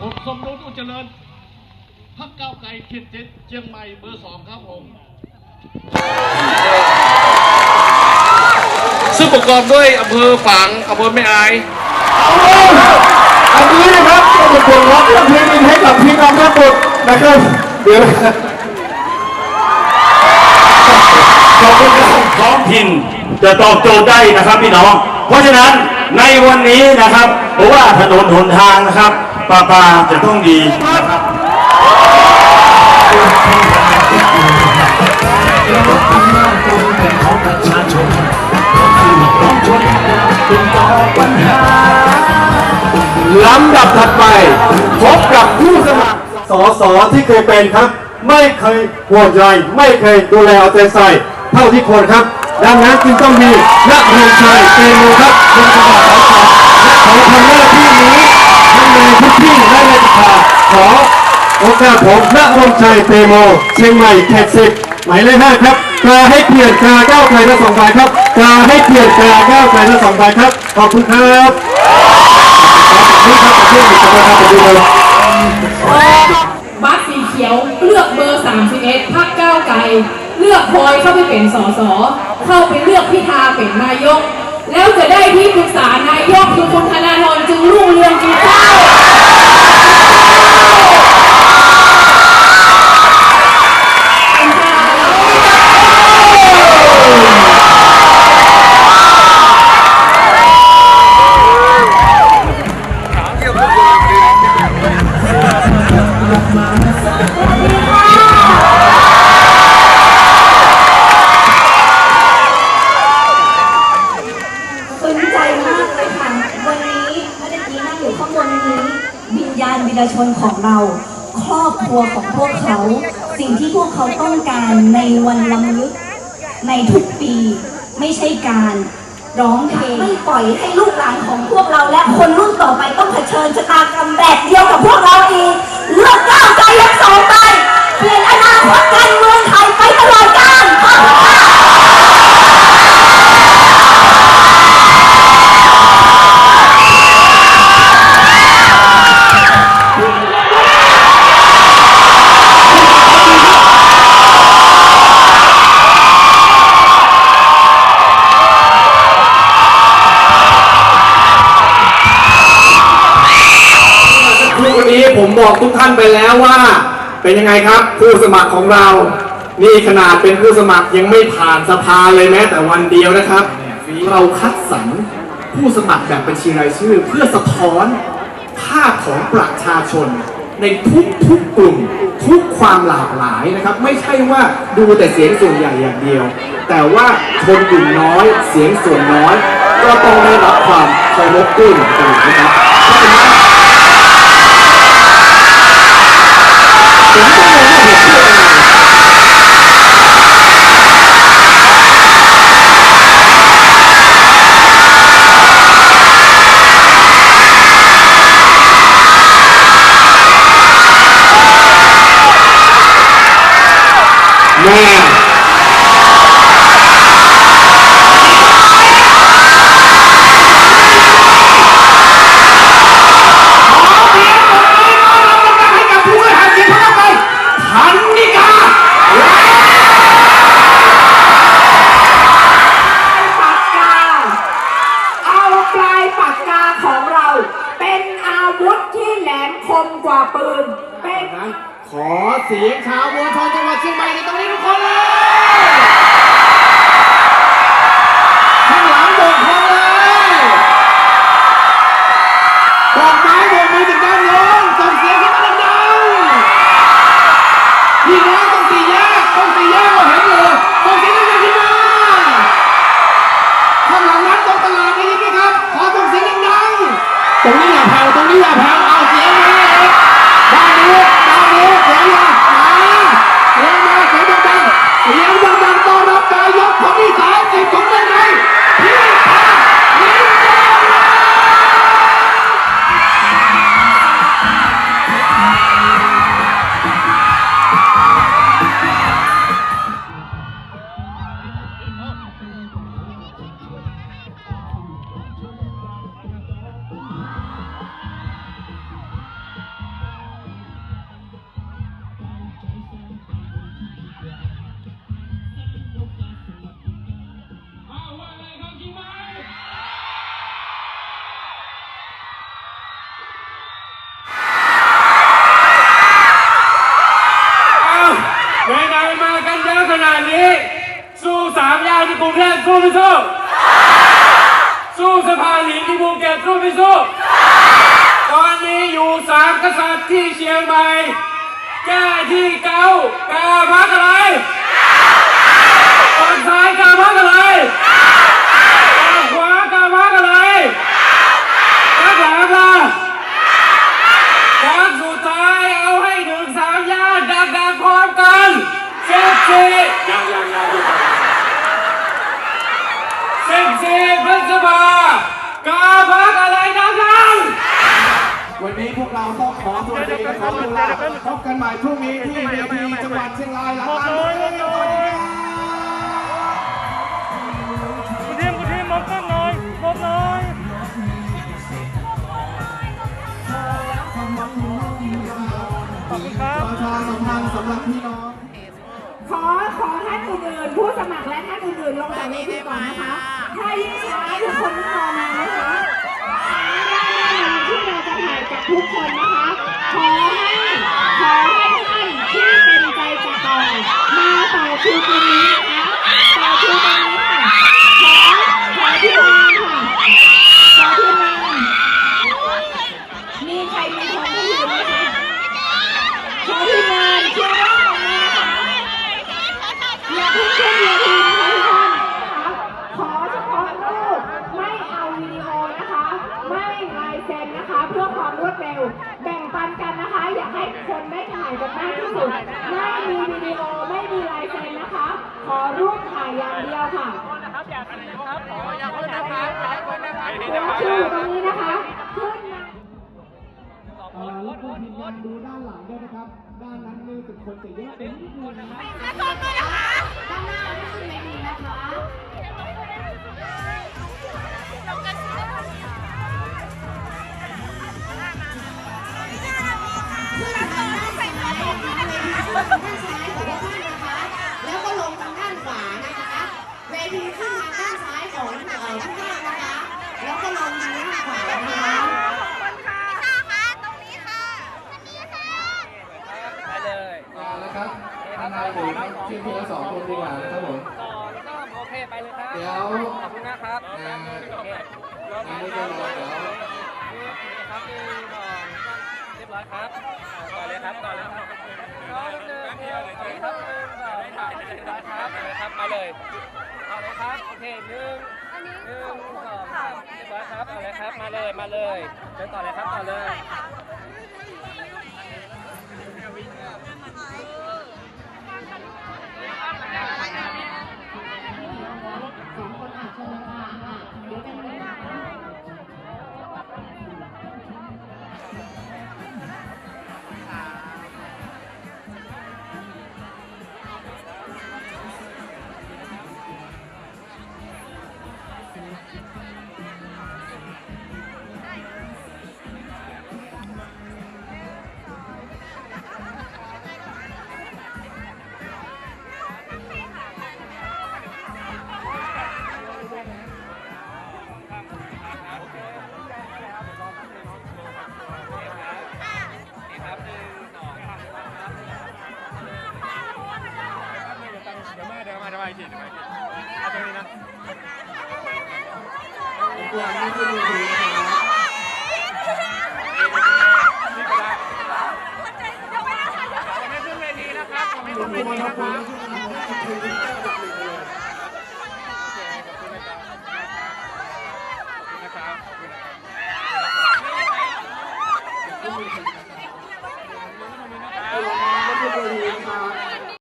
ผมสมรุนอุจเจริญพักก้าไกลเขตเจ็ดเชียงใหม่เบอร์สองครับผมซึ่งประกอบด้วยอำเภอฝางอำเภอแม่อายอันนี้นะครับจะปวดร้อนเรื่อเพลงนี้ให้กับพี่น้องทั้งหมดนะครับเดี๋ยวขอบคุณท้องถิ่นจะตอบโจทย์ได้นะครับพี่น้อง เพราะฉะนั้นในวันนี้นะครับเพราะว่าถนนหนทางนะครับ ปลาปลาจะต้องดีนะครับลำดับถัดไป พบกับผู้สมัครสสที่เคยเป็นครับ ไม่เคยโหวตใยไม่เคยดูแลเอาใจใส่เท่าที่ควรครับ ดังนั้นจึงต้องมีนักเรียนชัยเตมูครับเป็นสมัครสสและขอทำหน้าที่นี้ ในทุกที่และในสภาขอโอกาสผมนักรงชัยเตโมเชียงใหม่เขตสิบหมายเลขห้าครับกาให้เกียรติกาก้าวไกลทั้งสองฝ่ายครับกาให้เกียรติกาก้าวไกลทั้งสองฝ่ายครับขอบคุณครับนี่ครับประเทศมีสมาชิกดูเลยบัตรสีเขียวเลือกเบอร์31พักก้าวไกล เลือกพลอยเข้าไปเป็นสสเข้าไปเลือกพิธาเป็นนายก แล้วจะได้ที่ปรึกษานายกคือคุณธนาธรจึงรุ่งเรืองกิจเจ้า ซึ้งใจมากเลยค่ะ วันนี้เมื่อกี้นั่งอยู่ข้างบนนี้ วิญญาณวิรชนของเรา ครอบครัวของพวกเขา สิ่งที่พวกเขาต้องการในวันลำลึก ในทุกปี ไม่ใช่การร้องเพลงไม่ปล่อยให้ลูกหลานของพวกเราและคนรุ่นต่อไปต้องเผชิญชะตากรรมแบบเดียวกับพวกเราอีก เลือกก้าวใจทั้งสองไปเปลี่ยนอนาคตการเมืองไทยไปตลอดกาล บอกทุกท่านไปแล้วว่า เป็นยังไงครับ ผู้สมัครของเรา นี่ขนาดเป็นผู้สมัครยังไม่ผ่านสภาเลยแม้แต่วันเดียวนะครับ เราคัดสรรผู้สมัครแบบบัญชีรายชื่อ เพื่อสะท้อนภาพของประชาชน ในทุกทุกๆกลุ่ม ทุกความหลากหลายนะครับ ไม่ใช่ว่าดูแต่เสียงส่วนใหญ่อย่างเดียว แต่ว่าชนกลุ่มน้อย เสียงส่วนน้อย ก็ต้องได้รับความเคารพด้วยเหมือนกันนะครับเพราะฉะนั้น ผสียงชาวมวลชนจังหวั สู้ไม่สู้สู้สภาหินที่ภูเก็ตสู้ไม่สู้ตอนนี้อยู่สามกษัตริย์ที่เชียงใหม่แก้ที่เกากาพักอะไรฝั่งซ้ายกาพักอะไรฝั่งขวากาพักอะไรพักหลังล่ะครั้งสุดท้ายเอาให้ถึงสามย่านดังๆพร้อมกันเซ็กซี่ยังยังยังอยู่ก่อนเซ็กซี่พฤษภากาพักอะไรดังๆ วันนี้พวกเราต้องขอสวัสดีขอตุลาพบกันใหม่พรุ่งนี้ที่เวทีจังหวัดเชียงรายหลังการเมืองสวัสดีครับคุณทีมคุณทีมมองกล้องหน่อยมองหน่อยขอบคุณครับประชาสัมพันธ์สำหรับพี่น้อง ขอขอท่านอื่นๆผู้สมัครและท่านอื่นๆลงจากเวทีก่อนนะคะ ถ้ายิ่งช้าทุกคนต้องรอนานนะคะที่เราจะถ่ายกับ ทุกคนนะคะขอให้ขอให้ท่านที่เป็นใจจะต่อมาต่อคิวตรงนี้นะคะต่อคิวตรงนี้ค่ะขอขอที่งานค่ะขอที่งานมีใครมีของที่อยู่ไหมคะขอที่งานเชื่อว่าตรงนี้นะคะ อย่าเพิ่งขึ้นเวทีนะคะทุกท่านนะคะขอเฉพาะรูปไม่เอาวิดีโอนะคะ ไม่ลายเซ็นนะคะ เพื่อความรวดเร็ว แบ่งปันกันนะคะ อยากให้คนได้ถ่ายกันมากที่สุด ไม่มีวิดีโอไม่มีลายเซ็นนะคะ ขอรูปถ่าย อย่างเดียวค่ะหัวคิวอตรงนี้นะคะขึ้นมาเอ่อรบกวนทีมงานดูด้านหลังด้วยนะครับ ด้านนั้นมีสิบคนจะเยอะเป็นนิดนึงนะครับด้านหน้าไม่ขึ้นเวทีนะคะ ครับทนายหมูครับเพียงเพียงสองคนดีกว่านะครับผมโอเคไปเลยครับเดี๋ยวขอบคุณนะครับอ่างานนี้จะรอเดี๋ยวครับหนึ่งสองเรียบร้อยครับต่อเลยครับต่อเลยครับต่อหนึ่งหนึ่งสองครับหนึ่งสองครับเรียบร้อยครับเลยครับมาเลยเอาเลยครับโอเคหนึ่งหนึ่งสองครับเรียบร้อยครับเอาเลยครับมาเลยมาเลยเดินต่อเลยครับต่อเลย กวนไม่ขึ้นเวทีนะครับทุกคนรบกวนไม่ขึ้นเวทีนะครับ